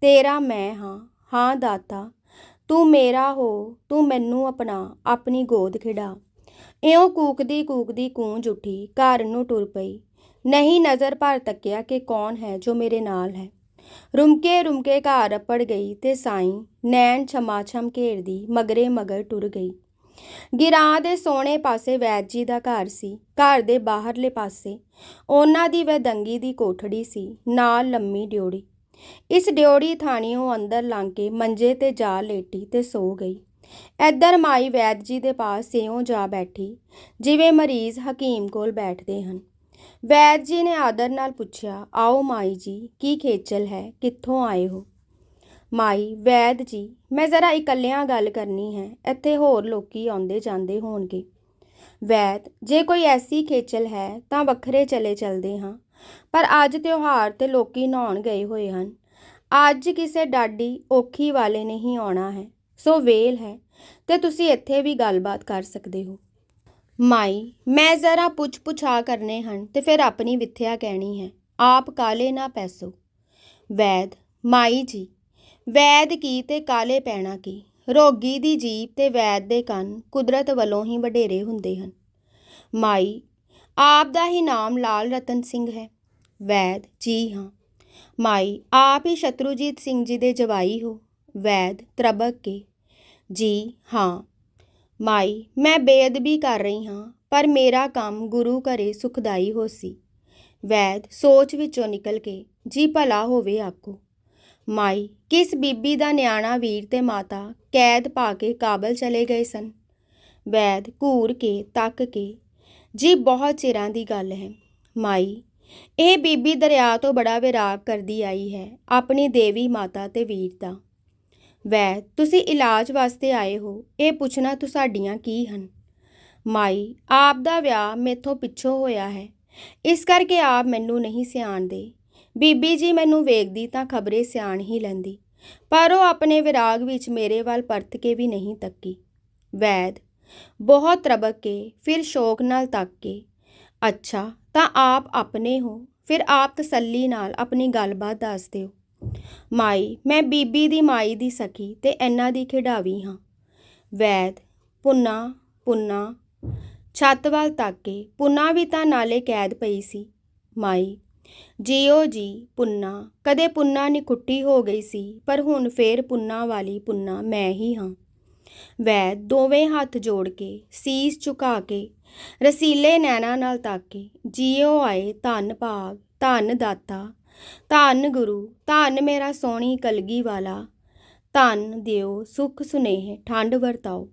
ਤੇਰਾ ਮੈਂ ਹਾਂ। ਹਾਂ ਦਾਤਾ ਤੂੰ ਮੇਰਾ ਹੋ, ਤੂੰ ਮੈਨੂੰ ਅਪਣਾ ਆਪਣੀ ਗੋਦ ਖਿਡਾ। ਇਉਂ ਕੂਕਦੀ ਕੂਕਦੀ ਕੂੰਜ ਉੱਠੀ, ਘਰ ਨੂੰ ਟੁਰ ਪਈ। ਨਹੀਂ ਨਜ਼ਰ ਭਰ ਤੱਕਿਆ ਕਿ ਕੌਣ ਹੈ ਜੋ ਮੇਰੇ ਨਾਲ ਹੈ। ਰੁਮਕੇ ਰੁਮਕੇ ਘਰ ਅੱਪੜ ਗਈ ਤੇ ਸਾਈਂ ਨੈਣ ਛਮਾਛਮ ਘੇਰਦੀ ਮਗਰੇ ਮਗਰ ਟੁਰ ਗਈ। ਗਿਰਾਂ ਦੇ ਸੋਹਣੇ ਪਾਸੇ ਵੈਦ ਜੀ ਦਾ ਘਰ ਸੀ, ਘਰ ਦੇ ਬਾਹਰਲੇ ਪਾਸੇ। ਉਹਨਾਂ ਦੀ ਵੈਦੰਗੀ ਦੀ ਕੋਠੜੀ ਸੀ, ਨਾਲ ਲੰਮੀ ਡਿਉੜੀ ਇਸ ਡਿਉੜੀ ਥਾਣੀਓਂ ਅੰਦਰ ਲੰਘ ਕੇ ਮੰਜੇ ਤੇ ਜਾ ਲੇਟੀ ਤੇ ਸੋ ਗਈ। ਐਦਰ ਮਾਈ ਵੈਦ ਜੀ ਦੇ ਪਾਸ ਸਿਉਂ ਜਾ ਬੈਠੀ, ਜਿਵੇਂ ਮਰੀਜ਼ ਹਕੀਮ ਕੋਲ ਬੈਠਦੇ ਹਨ। ਵੈਦ ਜੀ ਨੇ ਆਦਰ ਨਾਲ ਪੁੱਛਿਆ, ਆਓ ਮਾਈ ਜੀ, ਕੀ ਖੇਚਲ ਹੈ? ਕਿੱਥੋਂ ਆਏ ਹੋ? ਮਾਈ, ਵੈਦ ਜੀ, ਮੈਂ ਜ਼ਰਾ ਇਕੱਲਿਆਂ ਗੱਲ ਕਰਨੀ ਹੈ, ਇੱਥੇ ਹੋਰ ਲੋਕੀ ਆਉਂਦੇ ਜਾਂਦੇ ਹੋਣਗੇ। ਵੈਦ, ਜੇ ਕੋਈ ਐਸੀ ਖੇਚਲ ਹੈ ਤਾਂ ਵੱਖਰੇ ਚਲੇ ਚਲਦੇ ਹਾਂ। ਪਰ ਅੱਜ ਤਿਉਹਾਰ ਤੇ ਲੋਕੀ ਨਹਾਉਣ ਗਏ ਹੋਏ ਹਨ। ਅੱਜ ਕਿਸੇ ਡਾਡੀ ਔਖੀ ਵਾਲੇ ਨਹੀਂ ਆਉਣਾ ਹੈ, ਸੋ ਵੇਲ ਹੈ ਤੇ ਤੁਸੀਂ ਇੱਥੇ ਵੀ ਗੱਲਬਾਤ ਕਰ ਸਕਦੇ ਹੋ। ਮਾਈ, ਮੈਂ ਜ਼ਰਾ ਪੁੱਛ ਪੁਛਾ ਕਰਨੇ ਹਨ ਤੇ ਫਿਰ ਆਪਣੀ ਵਿਥਿਆ ਕਹਿਣੀ ਹੈ, ਆਪ ਕਾਲੇ ਨਾ ਪੈਸੋ। ਵੈਦ, ਮਾਈ ਜੀ, ਵੈਦ ਕੀ ਤੇ ਕਾਲੇ ਪੈਣਾ ਕੀ? ਰੋਗੀ ਦੀ ਜੀਭ ਤੇ ਵੈਦ ਦੇ ਕੰਨ ਕੁਦਰਤ ਵੱਲੋਂ ਹੀ ਵਡੇਰੇ ਹੁੰਦੇ ਹਨ। ਮਾਈ ਆਪ ਦਾ ਹੀ ਨਾਮ ਲਾਲ ਰਤਨ ਸਿੰਘ ਹੈ। ਵੈਦ, ਜੀ ਹਾਂ। ਮਾਈ, ਆਪ ਹੀ ਸ਼ਤਰੂਜੀਤ ਸਿੰਘ ਜੀ ਦੇ ਜਵਾਈ ਹੋ। ਵੈਦ ਤਰਬਕ ਕੇ। ਜੀ ਹਾਂ। ਮਾਈ, ਮੈਂ ਬੇਅਦਬੀ ਕਰ ਰਹੀ ਹਾਂ, ਪਰ ਮੇਰਾ ਕੰਮ ਗੁਰੂ ਘਰੇ ਸੁਖਦਾਈ ਹੋ ਸੀ। ਵੈਦ, ਸੋਚ ਵਿੱਚੋਂ ਨਿਕਲ ਕੇ, ਜੀ ਭਲਾ ਹੋਵੇ ਆਖੋ। ਮਾਈ, ਕਿਸ ਬੀਬੀ ਦਾ ਨਿਆਣਾ ਵੀਰ ਤੇ ਮਾਤਾ ਕੈਦ ਪਾ ਕੇ ਕਾਬਲ ਚਲੇ ਗਏ ਸਨ। ਵੈਦ, ਘੂਰ ਕੇ, ਤੱਕ ਕੇ ਜੀ, ਬਹੁਤ ਚਿਰਾਂ ਦੀ ਗੱਲ ਹੈ। ਮਾਈ, ਇਹ ਬੀਬੀ ਦਰਿਆ ਤੋਂ ਬੜਾ ਵਿਰਾਗ ਕਰਦੀ ਆਈ ਹੈ, ਆਪਣੀ ਦੇਵੀ ਮਾਤਾ ਤੇ ਵੀਰ ਦਾ। ਵੈਦ ਤੁਸੀਂ ਇਲਾਜ ਵਾਸਤੇ ਆਏ ਹੋ, ਇਹ ਪੁੱਛਣਾ ਤੁਹਾਡੀਆਂ ਕੀ ਹਨ? ਮਾਈ, ਆਪ ਦਾ ਵਿਆਹ ਮੇਥੋਂ ਪਿੱਛੋਂ ਹੋਇਆ ਹੈ। ਇਸ ਕਰਕੇ ਆਪ ਮੈਨੂੰ ਨਹੀਂ ਸਿਆਣਦੇ ਬੀਬੀ ਜੀ ਮੈਨੂੰ ਵੇਖਦੀ ਤਾਂ ਖਬਰੇ ਸਿਆਣ ਹੀ ਲੈਂਦੀ, ਪਰ ਉਹ ਆਪਣੇ ਵਿਰਾਗ ਵਿੱਚ ਮੇਰੇ ਵੱਲ ਪਰਤ ਕੇ ਵੀ ਨਹੀਂ ਤੱਕੀ। ਵੈਦ ਬਹੁਤ ਰਬਕ ਕੇ, ਫਿਰ ਸ਼ੌਕ ਨਾਲ ਤੱਕ ਕੇ। ਅੱਛਾ, ਤਾਂ ਆਪ ਆਪਣੇ ਹੋ, ਫਿਰ ਆਪ ਤਸੱਲੀ ਨਾਲ ਆਪਣੀ ਗੱਲਬਾਤ ਦੱਸ ਦਿਓ। ਮਾਈ, ਮੈਂ ਬੀਬੀ ਦੀ ਮਾਈ ਦੀ ਸਖੀ ਤੇ ਇਹਨਾਂ ਦੀ ਖਿਡਾਵੀ ਹਾਂ। ਵੈਦ, ਪੁੰਨਾ ਪੁੰਨਾ। ਛੱਤ ਵੱਲ ਤੱਕ ਕੇ, ਪੁੰਨਾ ਵੀ ਤਾਂ ਨਾਲੇ ਕੈਦ ਪਈ ਸੀ। ਮਾਈ, ਜੀਓ ਜੀ, ਪੁੰਨਾ। ਕਦੇ ਪੁੰਨਾ ਨਿਕੁੱਟੀ ਹੋ ਗਈ ਸੀ, ਪਰ ਹੁਣ ਫੇਰ ਪੁੰਨਾ ਵਾਲੀ ਪੁੰਨਾ ਮੈਂ ਹੀ ਹਾਂ। ਵੈਦ ਦੋਵੇਂ ਹੱਥ ਜੋੜ ਕੇ, ਸੀਸ ਝੁਕਾ ਕੇ, ਰਸੀਲੇ ਨੈਣਾ ਨਾਲ ਤਾਕੇ, ਜੀਓ ਆਏ ਧੰਨ ਭਾਗ, ਧੰਨ ਦਾਤਾ, ਧੰਨ ਗੁਰੂ, ਧੰਨ ਮੇਰਾ ਸੋਹਣੀ ਕਲਗੀ ਵਾਲਾ, ਧੰਨ ਦਿਓ ਸੁਖ ਸੁਨੇਹ, ਠੰਡ ਵਰਤਾਓ।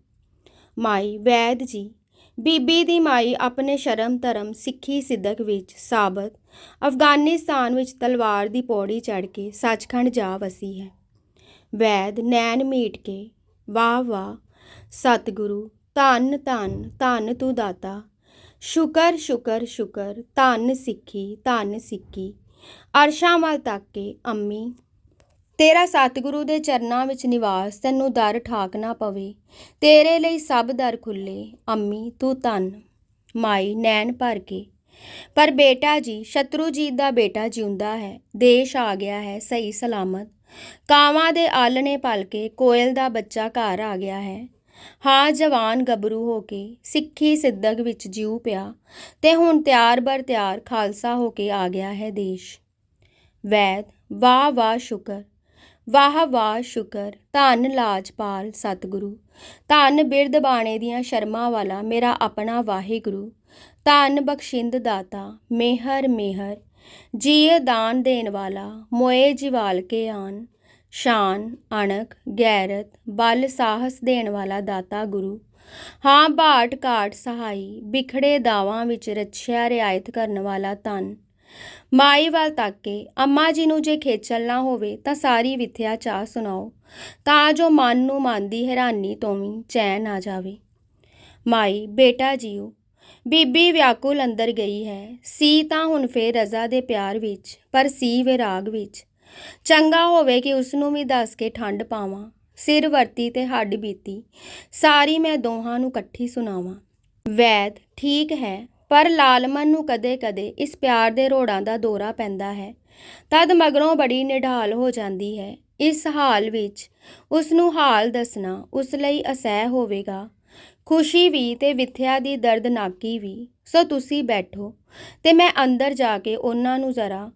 ਮਾਈ ਵੈਦ ਜੀ, ਬੀਬੀ ਦੀ ਮਾਈ ਆਪਣੇ ਸ਼ਰਮ ਧਰਮ ਸਿੱਖੀ ਸਿੱਧਕ ਵਿੱਚ ਸਾਬਤ ਅਫਗਾਨਿਸਤਾਨ ਵਿੱਚ ਤਲਵਾਰ ਦੀ ਪੌੜੀ ਚੜ੍ਹ ਕੇ ਸੱਚਖੰਡ ਜਾ ਵਸੀ ਹੈ। ਵੈਦ ਨੈਣ ਮੀਟ ਕੇ ਵਾਹ ਵਾਹ। ਸਤਿਗੁਰੂ, ਧੰਨ ਧੰਨ ਧੰਨ ਤੂੰ ਦਾਤਾ। ਸ਼ੁਕਰ ਸ਼ੁਕਰ ਸ਼ੁਕਰ, ਧੰਨ ਸਿੱਖੀ ਧੰਨ ਸਿੱਖੀ ਅਰਸ਼ਾਂ ਵੱਲ ਤੱਕ ਕੇ ਅੰਮੀ। ਤੇਰਾ ਸਤਿਗੁਰੂ ਦੇ ਚਰਨਾਂ ਵਿੱਚ ਨਿਵਾਸ, ਤੈਨੂੰ ਦਰ ਠਾਕ ਨਾ ਪਵੇ। ਤੇਰੇ ਲਈ ਸਭ ਦਰ ਖੁੱਲੇ ਅੰਮੀ, ਤੂੰ ਧੰਨ। ਮਾਈ, ਨੈਣ ਭਰ ਕੇ। ਪਰ ਬੇਟਾ ਜੀ ਸ਼ਤਰੂਜੀਤ ਦਾ ਬੇਟਾ ਜਿਉਂਦਾ ਹੈ। ਦੇਸ਼ ਆ ਗਿਆ ਹੈ, ਸਹੀ ਸਲਾਮਤ। ਕਾਵਾਂ ਦੇ ਆਲਣੇ ਪਲ ਕੇ ਕੋਇਲ ਦਾ ਬੱਚਾ ਘਰ ਆ ਗਿਆ ਹੈ। ਹਾਂ, ਜਵਾਨ ਗੱਭਰੂ ਹੋ ਕੇ ਸਿੱਖੀ ਸਿੱਧਕ ਵਿੱਚ ਜਿਉ ਪਿਆ ਤੇ ਹੁਣ ਤਿਆਰ ਬਰ ਤਿਆਰ ਖਾਲਸਾ ਹੋ ਕੇ ਆ ਗਿਆ ਹੈ ਦੇਸ਼। ਵੈਦ, ਵਾਹ ਵਾਹ, ਸ਼ੁਕਰ। ਵਾਹ ਵਾਹ, ਸ਼ੁਕਰ। ਧੰਨ ਲਾਜਪਾਲ ਸਤਿਗੁਰੂ। ਧੰਨ ਬਿਰਧ ਬਾਣੇ ਦੀਆਂ ਸ਼ਰਮਾਂ ਵਾਲਾ ਮੇਰਾ ਆਪਣਾ ਵਾਹਿਗੁਰੂ। ਧੰਨ ਬਖਸ਼ਿੰਦ ਦਾਤਾ, ਮਿਹਰ ਮਿਹਰ। ਜੀਏ ਦਾਨ ਦੇਣ ਵਾਲਾ, ਮੋਏ ਜਿਵਾਲ ਕੇ ਆਨ। ਸ਼ਾਨ, ਅਣਖ, ਗੈਰਤ, ਬਲ ਸਾਹਸ ਦੇਣ ਵਾਲਾ ਦਾਤਾ ਗੁਰੂ। ਹਾਂ, ਬਾਟ ਕਾਟ ਸਹਾਈ ਵਿਖੜੇ ਦਾਵਾਂ ਵਿੱਚ ਰੱਛਿਆ ਰਿਆਇਤ ਕਰਨ ਵਾਲਾ ਤਨ ਮਾਈ ਵੱਲ ਤੱਕ ਕੇ ਅੰਮਾ ਜੀ ਨੂੰ ਜੇ ਖੇਚਲ ਨਾ ਹੋਵੇ, ਤਾਂ ਸਾਰੀ ਵਿਥਿਆ ਚਾਹ ਸੁਣਾਓ। ਤਾਂ ਜੋ ਮਨ ਨੂੰ ਮਨ ਦੀ ਹੈਰਾਨੀ ਤੋਂ ਵੀ ਚੈਨ ਆ ਜਾਵੇ। ਮਾਈ, ਬੇਟਾ ਜੀਓ ਬੀਬੀ ਵਿਆਕੁਲ ਅੰਦਰ ਗਈ ਹੈ। ਸੀ ਤਾਂ ਹੁਣ ਫੇਰ ਰਜ਼ਾ ਦੇ ਪਿਆਰ ਵਿੱਚ, ਪਰ ਸੀ ਵਿਰਾਗ ਵਿੱਚ। ਚੰਗਾ ਹੋਵੇ ਕਿ ਉਸ ਨੂੰ ਵੀ ਦੱਸ ਕੇ ਠੰਡ ਪਾਵਾਂ। ਸਿਰ ਵਰਤੀ ਤੇ ਹੱਡ ਬੀਤੀ। ਸਾਰੀ ਮੈਂ ਦੋਹਾਂ ਨੂੰ ਇਕੱਠੀ ਸੁਣਾਵਾਂ। ਵੈਦ, ਠੀਕ ਹੈ, ਪਰ ਲਾਲਮਨ ਨੂੰ ਕਦੇ-ਕਦੇ ਇਸ ਪਿਆਰ ਦੇ ਰੋੜਾਂ ਦਾ ਦੌਰਾ ਪੈਂਦਾ ਹੈ। ਤਦ ਮਗਰੋਂ ਬੜੀ ਨਿਢਾਲ ਹੋ ਜਾਂਦੀ ਹੈ। ਇਸ ਹਾਲ ਵਿੱਚ ਉਸ ਨੂੰ ਹਾਲ ਦੱਸਣਾ ਉਸ ਲਈ ਅਸਹਿ ਹੋਵੇਗਾ। ਖੁਸ਼ੀ ਵੀ ਤੇ ਵਿਥਿਆ ਦੀ ਦਰਦਨਾਕੀ ਵੀ। ਸੋ ਤੁਸੀਂ ਬੈਠੋ ਤੇ ਮੈਂ ਅੰਦਰ ਜਾ ਕੇ ਉਹਨਾਂ ਨੂੰ ਜ਼ਰਾ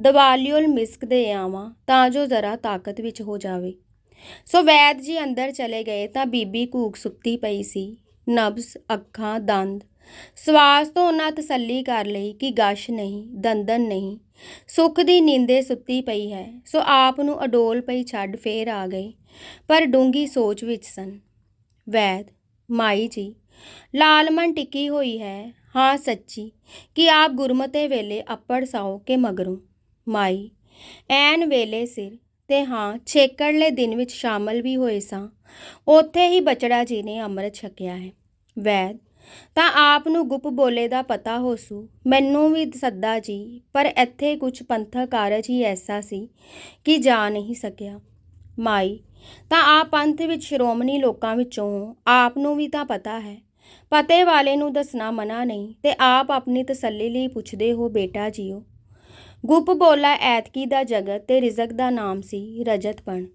ਦਵਾਲਿਉਲ ਮਿਸਕ ਦੇ ਆਵਾਂ ਤਾਂ ਜੋ ਜ਼ਰਾ ਤਾਕਤ ਵਿੱਚ ਹੋ ਜਾਵੇ। ਸੋ ਵੈਦ ਜੀ ਅੰਦਰ ਚਲੇ ਗਏ ਤਾਂ ਬੀਬੀ ਕੂਕ ਸੁੱਤੀ ਪਈ ਸੀ। ਨਬਜ਼, ਅੱਖਾਂ, ਦੰਦ, ਸਵਾਸ ਤੋਂ ਉਹਨਾਂ ਤਸੱਲੀ ਕਰ ਲਈ ਕਿ ਗਸ਼ ਨਹੀਂ, ਦੰਦਨ ਨਹੀਂ। ਸੁੱਖ ਦੀ ਨੀਂਦੇ ਸੁੱਤੀ ਪਈ ਹੈ। ਸੋ ਆਪ ਨੂੰ ਅਡੋਲ ਪਈ ਛੱਡ ਫੇਰ ਆ ਗਏ। ਪਰ ਡੂੰਗੀ ਸੋਚ ਵਿੱਚ ਸਨ। ਵੈਦ ਮਾਈ ਜੀ ਲਾਲਮਨ ਟਿਕੀ ਹੋਈ ਹੈ। ਹਾਂ ਸੱਚੀ, ਕਿ ਆਪ ਗੁਰਮਤੇ ਵੇਲੇ ਅੱਪੜ ਸਾਓ ਕੇ ਮਗਰੋਂ। ਮਾਈ, ਐਨ ਵੇਲੇ ਸਿਰ ਤੇ ਹਾਂ ਛੇਕੜਲੇ ਦਿਨ ਵਿੱਚ ਸ਼ਾਮਲ ਵੀ ਹੋਏ ਸਾਂ। ਉੱਥੇ ਹੀ ਬਚੜਾ ਜੀ ਨੇ ਅੰਮ੍ਰਿਤ ਛਕਿਆ ਹੈ। ਵੈਦ, ਤਾਂ ਆਪ ਨੂੰ ਗੁੱਪ ਬੋਲੇ ਦਾ ਪਤਾ ਹੋਸੂ, ਮੈਨੂੰ ਵੀ ਸੱਦਾ ਜੀ, ਪਰ ਇੱਥੇ ਕੁਝ ਪੰਥਕ ਕਾਰਜ ਹੀ ਐਸਾ ਸੀ ਕਿ ਜਾ ਨਹੀਂ ਸਕਿਆ। ਮਾਈ ਤਾਂ ਆਪ ਪੰਥ ਵਿੱਚ ਸ਼੍ਰੋਮਣੀ ਲੋਕਾਂ ਵਿੱਚੋਂ ਆਪ ਨੂੰ ਵੀ ਤਾਂ ਪਤਾ ਹੈ। ਪਤੇ ਵਾਲੇ ਨੂੰ ਦੱਸਣਾ ਮਨਾ ਨਹੀਂ, ਤੇ ਆਪ ਆਪਣੀ ਤਸੱਲੀ ਲਈ ਪੁੱਛਦੇ ਹੋ, ਬੇਟਾ ਜੀਓ। ਗੁੱਪ ਬੋਲਾ ਐਤਕੀ ਦਾ ਜਗਤ ਤੇ ਰਿਜ਼ਕ ਦਾ ਨਾਮ ਸੀ, ਰਜਤਪਣ।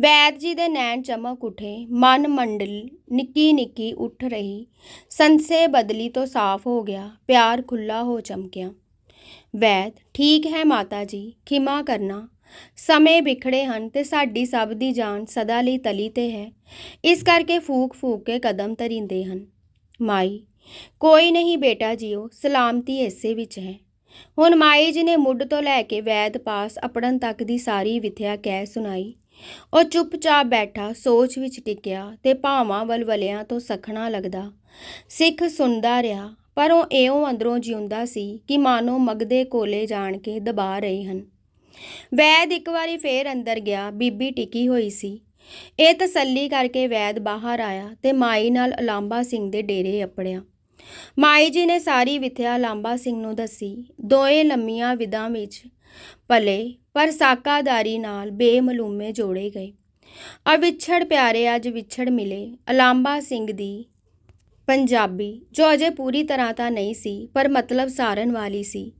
ਵੈਦ ਜੀ ਦੇ ਨੈਣ ਚਮਕ ਉਠੇ, ਮਨ ਮੰਡਲ ਨਿੱਕੀ ਨਿੱਕੀ ਉੱਠ ਰਹੀ। ਸੰਸੇ ਬਦਲੀ ਤੋਂ ਸਾਫ਼ ਹੋ ਗਿਆ, ਪਿਆਰ ਖੁੱਲਾ ਹੋ ਚਮਕਿਆ। ਵੈਦ, ਠੀਕ ਹੈ ਮਾਤਾ ਜੀ, ਖਿਮਾ ਕਰਨਾ। ਸਮੇਂ ਵਿਖੜੇ ਹਨ ਤੇ ਸਾਡੀ ਸਭ ਦੀ ਜਾਨ ਸਦਾ ਲਈ ਤਲੀ ਤੇ ਹੈ। ਇਸ ਕਰਕੇ ਫੂਕ ਫੂਕ ਕੇ ਕਦਮ ਧਰਿੰਦੇ ਹਨ। ਮਾਈ, ਕੋਈ ਨਹੀਂ ਬੇਟਾ ਜੀਓ, ਸਲਾਮਤੀ ਇਸੇ ਵਿੱਚ ਹੈ। ਹੁਣ ਮਾਈ ਜੀ ਨੇ ਮੁੱਢ ਤੋਂ ਲੈ ਕੇ ਵੈਦ ਪਾਸ ਅਪੜਨ ਤੱਕ ਦੀ ਸਾਰੀ ਵਿਥਿਆ ਕਹਿ ਸੁਣਾਈ। ਉਹ ਚੁੱਪਚਾਪ ਬੈਠਾ, ਸੋਚ ਵਿੱਚ ਟਿਕਿਆ ਤੇ ਭਾਵਾਂ ਵਲਵਲਿਆਂ ਤੋਂ ਸਖਣਾ ਲੱਗਦਾ। ਸਿੱਖ ਸੁਣਦਾ ਰਿਹਾ, ਪਰ ਉਹ ਇਉਂ ਅੰਦਰੋਂ ਜਿਉਂਦਾ ਸੀ ਕਿ ਮਾਨੋ ਮਗਦੇ ਕੋਲੇ ਜਾਣ ਕੇ ਦਬਾ ਰਹੇ ਹਨ। ਵੈਦ ਇੱਕ ਵਾਰੀ ਫੇਰ ਅੰਦਰ ਗਿਆ, ਬੀਬੀ ਟਿਕੀ ਹੋਈ ਸੀ। ਇਹ ਤਸੱਲੀ ਕਰਕੇ ਵੈਦ ਬਾਹਰ ਆਇਆ ਤੇ ਮਾਈ ਨਾਲ ਅਲਾਂਬਾ ਸਿੰਘ ਦੇ ਡੇਰੇ ਅਪੜਿਆ। ਮਾਈ ਜੀ ਨੇ ਸਾਰੀ ਵਿਥਿਆ ਲਾਂਬਾ ਸਿੰਘ ਨੂੰ ਦੱਸੀ, ਦੋਏ ਲੰਮੀਆਂ ਵਿਦਾਂ ਵਿੱਚ ਪਲੇ ਪਰ ਸਾਕਾਦਾਰੀ ਨਾਲ ਬੇਮਲੂਮੇ ਜੋੜੇ ਗਏ। ਅਵਿਛੜ ਪਿਆਰੇ ਅੱਜ ਵਿਛੜ ਮਿਲੇ, ਅਲਾਂਬਾ ਸਿੰਘ ਦੀ ਪੰਜਾਬੀ ਜੋ ਅਜੇ ਪੂਰੀ ਤਰ੍ਹਾਂ ਤਾਂ ਨਹੀਂ ਸੀ, ਪਰ ਮਤਲਬ ਸਾਰਨ ਵਾਲੀ ਸੀ।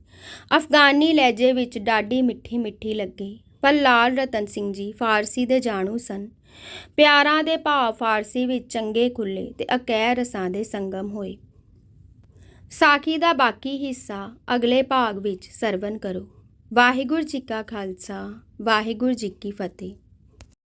ਅਫਗਾਨੀ ਲਹਿਜੇ ਵਿੱਚ ਡਾਢੀ ਮਿੱਠੀ ਮਿੱਠੀ ਲੱਗੀ, ਪਰ ਲਾਲ ਰਤਨ ਸਿੰਘ ਜੀ ਫਾਰਸੀ ਦੇ ਜਾਣੂ ਸਨ। ਪਿਆਰਾਂ ਦੇ ਭਾਵ ਫਾਰਸੀ ਵਿੱਚ ਚੰਗੇ ਖੁੱਲੇ ਤੇ ਅਕਹਿ ਰਸਾਂ ਦੇ ਸੰਗਮ ਹੋਏ। ਸਾਖੀ ਦਾ ਬਾਕੀ ਹਿੱਸਾ ਅਗਲੇ ਭਾਗ ਵਿੱਚ ਸਰਵਨ ਕਰੋ। ਵਾਹਿਗੁਰੂ ਜੀ ਕਾ ਖਾਲਸਾ, ਵਾਹਿਗੁਰੂ ਜੀ ਕੀ ਫਤਿਹ।